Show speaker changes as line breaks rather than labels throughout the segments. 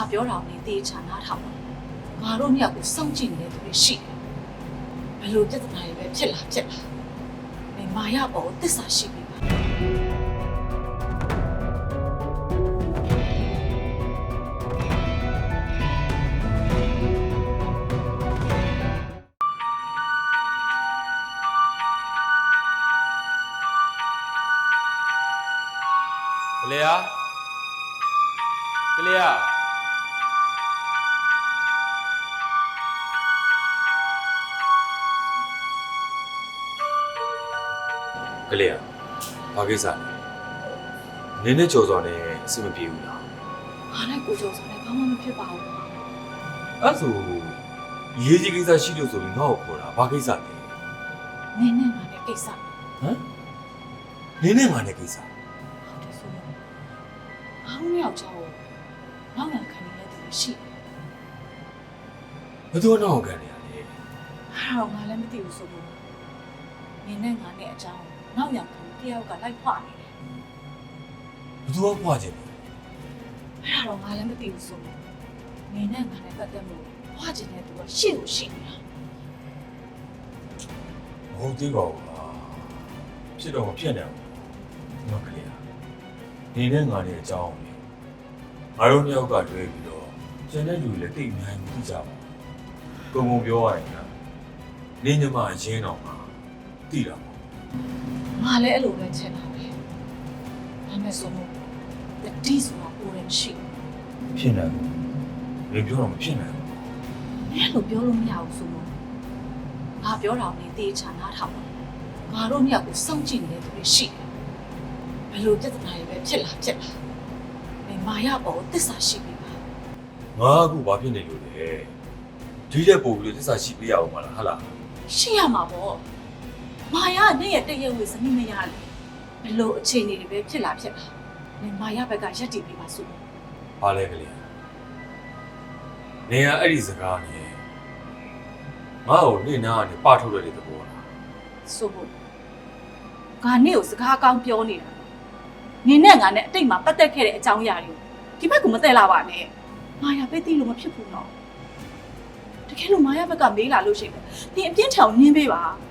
ငါပြောတာကိုနေတေချာနားထောင်ပါငါတို့နှစ်ယောက်ကိုစောင့်ကြည့်နေတဲ့သူတွေရှိတယ်ဘယ်လိုပြဿနာတွေပဲဖြစ်လာဖြစ်လာနေမာရပေါ်ကိုတစ္ဆာရှိပြီပါ
ကလေးယာကလေးယာ ကလေးယာဘာကိစ္စလဲနင်းနဲ့ကြော်စွာနဲ့အဆင်မပြေဘူးလား
ငါနဲ့ကိုကျော်ဆိုလည်းဘာမှမဖြစ်ပါဘူး
အဲ့ဆိုရေးကြီးကိစ္စရှိလို့ဆိုပြီးငါ့ကိုခေါ်တာဘာကိစ္စလဲ
နင်းနဲ့ငါနဲ့ကိစ္စ
ဟမ်နင်းနဲ့ငါနဲ့ကိစ္စ
ဟုတ်တယ်ဆိုတော့ငါတို့နှစ်ယောက်ကြောင့်နောက်ရခံနေတဲ့သူတွေရှိတယ်
ဘယ်သူကတော့ကန်နေရလဲ
အဲ့တော့ငါလည်းမသိဘူးဆိုလို့နင်းနဲ့ငါနဲ့အကြောင်း နောက်ရခံတယောက်ကလိုက်ဖွာနေတယ်
ဘယ်သူကဖွာခြင်းလဲ
အဲ့တော့ငါလည်းမသိဘူးဆိုလို့နင်းနဲ့ငါနဲ့ပတ်သက်လို့ဖွာချင်တဲ့သူကရှိလို့ရှိနေတာ
မဟုတ်သေးပါဘူးကွာဖြစ်တော့မဖြစ်နိုင်ဘူးငါကလေးယာနေနဲ့ငါနဲ့အကြောင်းလေငါတို့နှစ်ယောက်ကတွေ့ပြီးတော့ကျန်တဲ့လူတွေလည်းတိတ်အများကြီးမသိကြပါဘူးပုံပုံပြောရရင်ကနေညမအရင်တော့မှသိတာပေါ့
ငါလည်းအဲ့လိုပဲချင်တာပဲဒါမဲ့ဆိုလို့တတိဆိုတာကိုယ်လည်းမရှိဘူး
ဖြစ်နိုင်ဘူးမင်းပြောတော့မဖြစ်နိုင်ဘူး။
အဲ့လိုပြောလို့မရဘူးဆိုတော့ငါပြောတာကိုနေတေချာနားထောင်ပါငါတို့နှစ်ယောက်ကိုစောင့်ကြည့်နေတဲ့သူတွေရှိတယ်။ဘယ်လိုပြဿနာတွေပဲဖြစ်လာဖြစ်လာ။နေမာရပေါ်ကိုတစ္ဆာရှိပြီပါ
ငါအခုဘာဖြစ်နေလို့လဲဒီတဲ့ပုံပြီးလို့သစ္စာရှိပြရအောင်မလားဟာလား။
ရှိရမှာပေါ့။ မာရနဲ့ရဲ့တည့်ရဲ့ဝေစမိမရလေ။ဘယ်လိုအခြေအနေတွေပဲဖြစ်လာဖြစ်လာ။နေမာရဘက်ကရက်တည်ပြီးပါဆို
ဘာလဲကလေးနေရအဲ့ဒီစကားနဲ့ငါ့ကိုနေနာကနေပထုတ်ရတဲ့သဘောလား
ဆိုဖို့ငါနေ့ကိုစကားကောင်းပြောနေတာ။နင်းနဲ့ငါနဲ့အတိတ်မှာပတ်သက်ခဲ့တဲ့အကြောင်းအရာတွေကိုဒီဘက်ကမသိလာပါနဲ့။မာရပဲသိလို့မဖြစ်ဘူးနော်။တကယ်လို့မာရဘက်ကမေးလာလို့ရှိရင်ဒီအပြင်းထန်နင်းပေးပါ။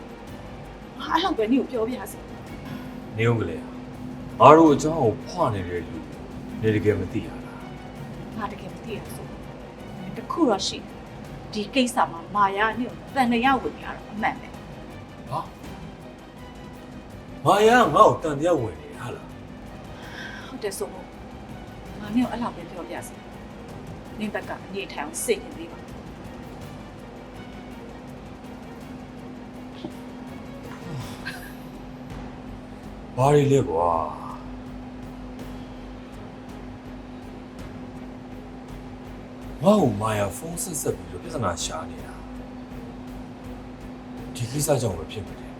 ငါအဲ့လောက်ပဲနေကိုပြောပြရစီ
နေုံကလေးငါတို့အကြောင်းကိုဖွာနေတယ်လူနေတကယ်မသိရတာ
ငါတကယ်မသိရဆိုတခုတော့ရှိဒီကိစ္စမှာမာယာနေကိုတန်တရာဝင်နေတာတော့အမှန်ပဲ
ဟာမာယာငါ့ကိုတန်တရာဝင်နေဟာလား
ဟုတ်တယ်ဆိုငါနေကိုအဲ့လောက်ပဲပြောပြစီနေဘက်ကအငြိထိုင်အောင်စိတ်နေသေးပါ
ဘာတွေလဲကွာငါ့ကိုမာယာဖုန်းဆက်ဆက်ပြီးလို့ပြဿနာရှာနေတာဒီကိစ္စကြောင့်ပဲဖြစ်မှာတယ်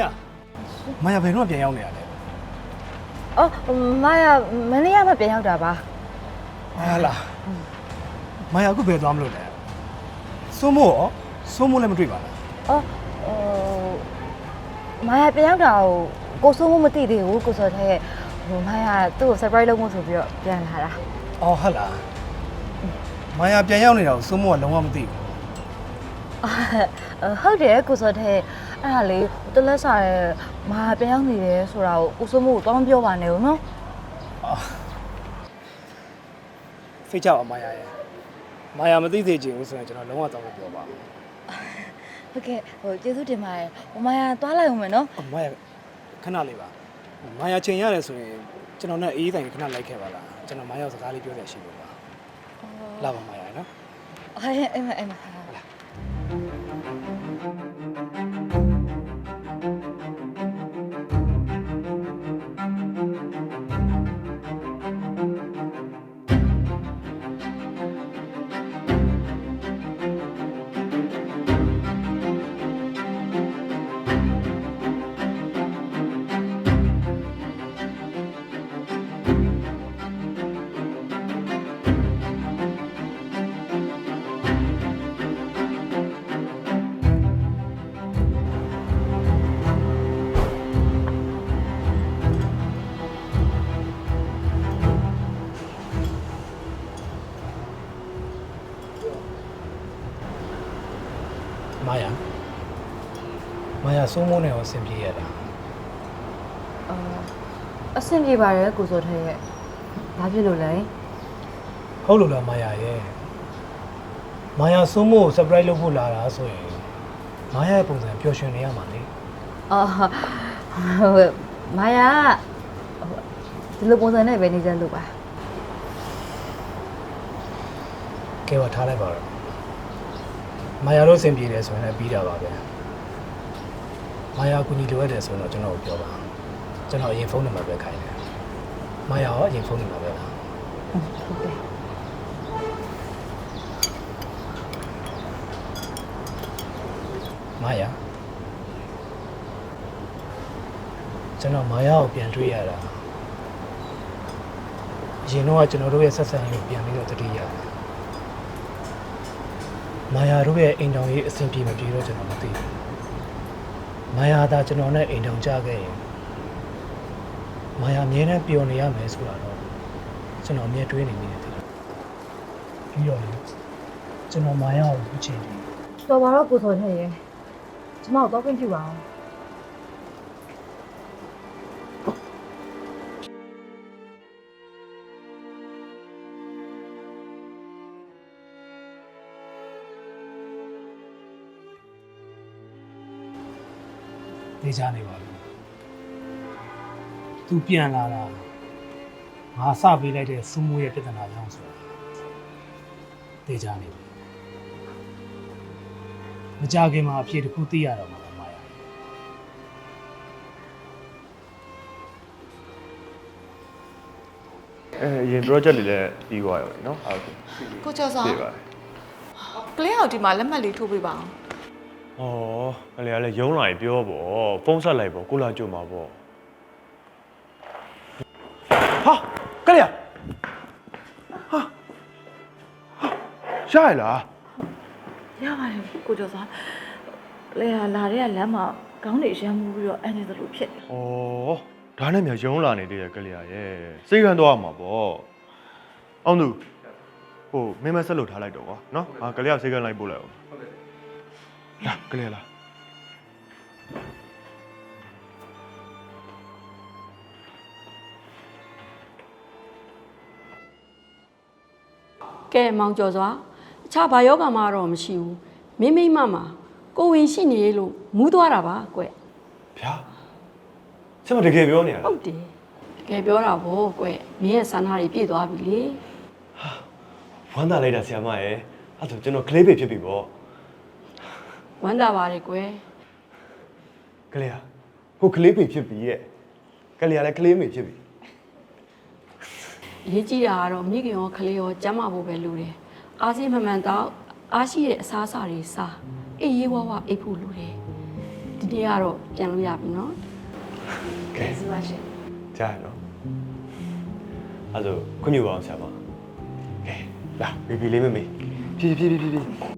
ယာမာယာဘယ်တော့ပြန်ရောက်နေရလဲ
အော်မာယာမနေ့ကမှပြန်ရောက်တာပါ
ဟာလားမာယာအခုဘယ်သွားမလို့လဲစိုးမို့ရောစိုးမို့လည်းမတွေ့ပါလား
အော်ဟိုမာယာပြန်ရောက်တာကိုကိုစိုးမမသိသေးဘူးကိုစောထဲဟိုမာယာသူ့ကို surprise လုပ်ဖို့ဆိုပြီးတော့ပြန်လာတာ
အော်ဟုတ်လားမာယာပြန်ရောက်နေတာကိုစိုးမို့ကလုံးဝမသိဘူး
အော်ဟုတ်တယ်ကိုစောထဲ အဲ့ဒါလေးတလက်စာရဲ့မာယာပြန်ရောက်နေတယ်ဆိုတာကိုကိုစိုးမကိုတောင်းပြောပါနဲ့ဦးနော်
ဖိတ်ကြပါမာယာရဲ့မာယာမသိသေးချင်ဘူးဆိုရင်ကျွန်တော်လုံးဝတောင်းမပြောပါဘူး
ဟုတ်ကဲ့ဟိုကျေးဇူးတင်ပါတယ်ဟိုမာယာသွားလိုက်အောင်မယ်နော်
အော်မာယာခဏလေးပါမာယာချိန်ရတယ်ဆိုရင်ကျွန်တော်နဲ့အေးတိုင်ခဏလိုက်ခဲ့ပါလားကျွန်တော်မာယာကိုစကားလေးပြောရရှိလို့ပါလာပါမာယာနော်
ဟဲ့အဲ့မအဲ့မ
စိုးမိုးနဲ့ရောအဆင်ပြေရလား
အော်အဆင်ပြေပါတယ်ကိုစောထက်ရဲ့ဘာဖြစ်လို့လဲ
ဟုတ်လို့လားမာယာရဲ့မာယာစိုးမိုးကို surprise လုပ်ဖို့လာတာဆိုရင်မာယာရဲ့ပုံစံပျော်ရွှင်နေရမှာလေ
အော်ဟုတ်မာယာကဟိုဒီလိုပုံစံနဲ့ပဲနေကြလို့ပါ
ကဲပါထားလိုက်ပါတော့မာယာတို့အဆင်ပြေတယ်ဆိုရင်လည်းပြီးတာပါပဲ မာယာကူညီလိုအပ်တယ်ဆိုရင်တော့ကျွန်တော်ကိုပြောပါကျွန်တော်အရင်ဖုန်းနံပါတ်ပဲခိုင်းတယ်မာယာရောအရင်ဖုန်းနံပါတ်ပဲလား
ဟုတ်တယ်
မာယာကျွန်တော်မာယာကိုပြန်တွေ့ရတာအရင်တော့ကကျွန်တော်တို့ရဲ့ဆက်ဆံရေးကိုပြန်ပြီးတော့တတိယမာယာတို့ရဲ့အိမ်တောင်ရေးအဆင်ပြေမပြေတော့ကျွန်တော်မသိဘူး မာယာသာကျွန်တော်နဲ့အိမ်တောင်ကြခဲ့ရင်မာယာအမြဲတမ်းပျော်နေရမယ်ဆိုတာတော့ကျွန်တော်အမြဲတွေးနေမိတယ်တဲ့ပြီးတော့လေကျွန်တော်မာယာကိုအခုချိန်ပြီး
တော်ပါတော့ကိုစောထက်ရဲ့ကျမတို့တော့ပြင်ပြပါအောင်
သိချနေပါဘူးသူပြန်လာတာငါစပေးလိုက်တဲ့စူးမိုးရဲ့ပြဿနာကြောင့်ဆိုတာသိချနေပြီမကြခင်မှာအဖြေတစ်ခုသိရတော့မှာပါမာယာ
အဲရင် project တွေလည်းပြီးသွားရောလीနော်ဟုတ်ကဲ့
ကိုကျော်စောကလေးအောင်ဒီမှာလက်မှတ်လေးထိုးပေးပါအောင်
ဩအဲ့လေကလည်းရုံးလာရင်ပြောပေါ့ဖုန်းဆက်လိုက်ပေါ့ကိုလာကြုံမှာပေါ့ဟာကလေးဟာရရလား
ရပါတယ်ကိုကျော်စွာလေဟာလာတဲ့ကလမ်းမှာခေါင်းတွေရမ်းမှုပြီးတော့အန်နေသလိုဖြစ်
ဩဒါနဲ့မြန်ရုံးလာနေသေးတယ်ကလေးရဲ့စိတ်ခံတော့မှာပေါ့အောင်သူဟိုမင်းမဆက်လို့ထားလိုက်တော့ကွာနော်ဟာကလေးကစိတ်ခံလိုက်ပို့လိုက်အောင်ဟုတ်ကဲ့ လာကလေးလာ
ကဲမောင်ကျော်စွာအခြားဘာယောဂမှတော့မရှိဘူးမိမိမမှာကိုဝင်ရှိနေလို့မူးသွားတာပါကွ
ဗျာဆရာမတကယ်ပြောနေရလား
ဟုတ်တယ်တကယ်ပြောတာဗောကွမင်းရဲ့ဆန္ဒတွေပြည့်သွားပြီလေ
ဝမ်းသာလိုက်တာဆရာမရဲ့အဲ့ဒါဆိုကျွန်တော်ကလေးပေဖြစ်ပြီပေါ့
ဝမ်းသာပါတယ်ကွ
ကလေးဟာကိုကလေးပေဖြစ်ပြီရဲ့ကလေးကလည်းကလေးမေဖြစ်ပြီ
အရေးကြီးတာကတော့မိခင်ရောခလေးရောကျမ်းမာဖို့ပဲလိုတယ်အားစိမ့်မှန်မှန်တော့အားရှိတဲ့အစားအစာတွေစားအေးရေးဝါးဝါအိပ်ဖို့လိုတယ်ဒီနေ့ကတော့ပြန်လို့ရပြီနော်
ကဲစီပါရှင်ကြားရနော်အဲ့ဒါဆိုခွင့်ပြုပါအောင်ဆရာမကဲလာဘီဘီလေးမမေဖြည်းဖြည်းဖြည်းဖြည်းဖြည်း